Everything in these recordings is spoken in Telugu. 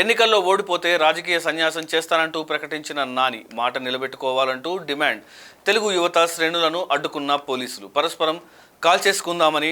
ఎన్నికల్లో ఓడిపోతే రాజకీయ సన్యాసం చేస్తానంటూ ప్రకటించిన నాని మాట నిలబెట్టుకోవాలంటూ డిమాండ్. తెలుగు యువత శ్రేణులను అడ్డుకున్న పోలీసులు. పరస్పరం కాల్ చేసుకుందామని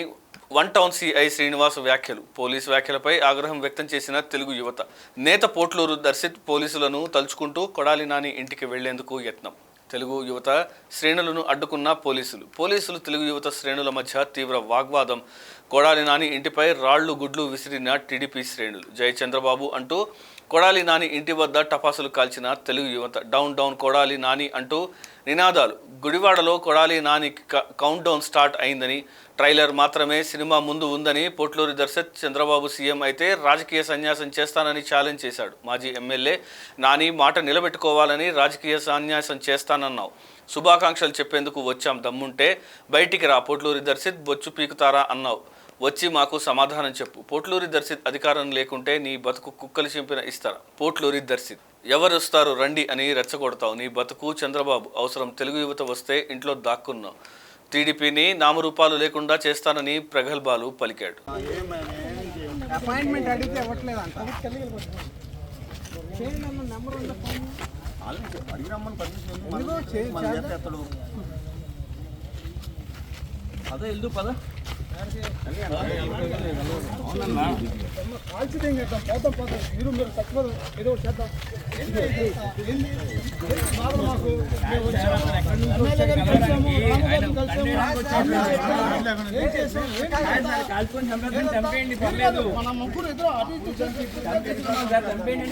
వన్ టౌన్ సిఐ శ్రీనివాస్ వ్యాఖ్యలు. పోలీసు వ్యాఖ్యలపై ఆగ్రహం వ్యక్తం చేసిన తెలుగు యువత. నేత పోట్లూరు దర్శిత్ పోలీసులను తలుచుకుంటూ కొడాలి నాని ఇంటికి వెళ్ళేందుకు యత్నం. తెలుగు యువత శ్రేణులను అడ్డుకున్న పోలీసులు. పోలీసులు తెలుగు యువత శ్రేణుల మధ్య తీవ్ర వాగ్వాదం. కొడాలి నాని ఇంటిపై రాళ్ళు గుడ్లు విసిరిన టీడీపీ శ్రేణులు. జై చంద్రబాబు అంటూ కొడాలి నాని ఇంటి వద్ద టపాసులు కాల్చిన తెలుగు యువత. డౌన్ డౌన్ కొడాలి నాని అంటూ నినాదాలు. గుడివాడలో కొడాలి నాని క- కౌంట్ డౌన్ స్టార్ట్ అయిందని ట్రైలర్ మాత్రమే సినిమా ముందు ఉందని పొట్లూరి దర్శక్ చంద్రబాబు సీఎం అయితే రాజకీయ సన్యాసం చేస్తానని ఛాలెంజ్ చేశాడు. మాజీ ఎమ్మెల్యే నాని మాట నిలబెట్టుకోవాలని రాజకీయ సన్యాసం చేస్తానన్నావు. శుభాకాంక్షలు చెప్పేందుకు వచ్చాం. దమ్ముంటే బయటికి రా పోట్లూరి దర్శిత్ బొచ్చు పీకుతారా అన్నావు. వచ్చి మాకు సమాధానం చెప్పు. పోట్లూరి దర్శిత్ అధికారం లేకుంటే నీ బతుకు కుక్కలు చింపిన ఇస్తారా? పోట్లూరి దర్శిత్ ఎవరు వస్తారు రండి అని రెచ్చగొడతావు. నీ బతుకు చంద్రబాబు. అవసరం తెలుగు యువత వస్తే ఇంట్లో దాక్కున్నావు. టీడీపీని నామరూపాలు లేకుండా చేస్తానని ప్రగల్భాలు పలికాడు. పద వెళ్దు పద. కాల్చిదేం చేద్దాం పోతాం పోతాం మీరు మీరు తక్కువ ఏదో చేద్దాం మాకు? చంపేయండి మన ముగ్గురు ఎదురు అటు ఇటు సార్ చంపేయండి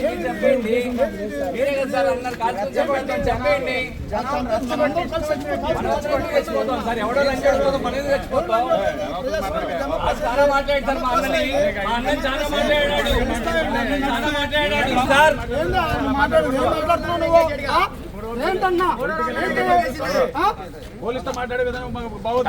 ఎవడో లంచ్ చచ్చిపోతాం మనది చచ్చిపోతాం చాలా మాట్లాడాడు సార్ మా అన్నని మా అన్నని చాలా మాట్లాడాడు చాలా మాట్లాడాడు సార్? ఏంటన్నా? పోలీసుతో మాట్లాడే విధానం బాగోదు.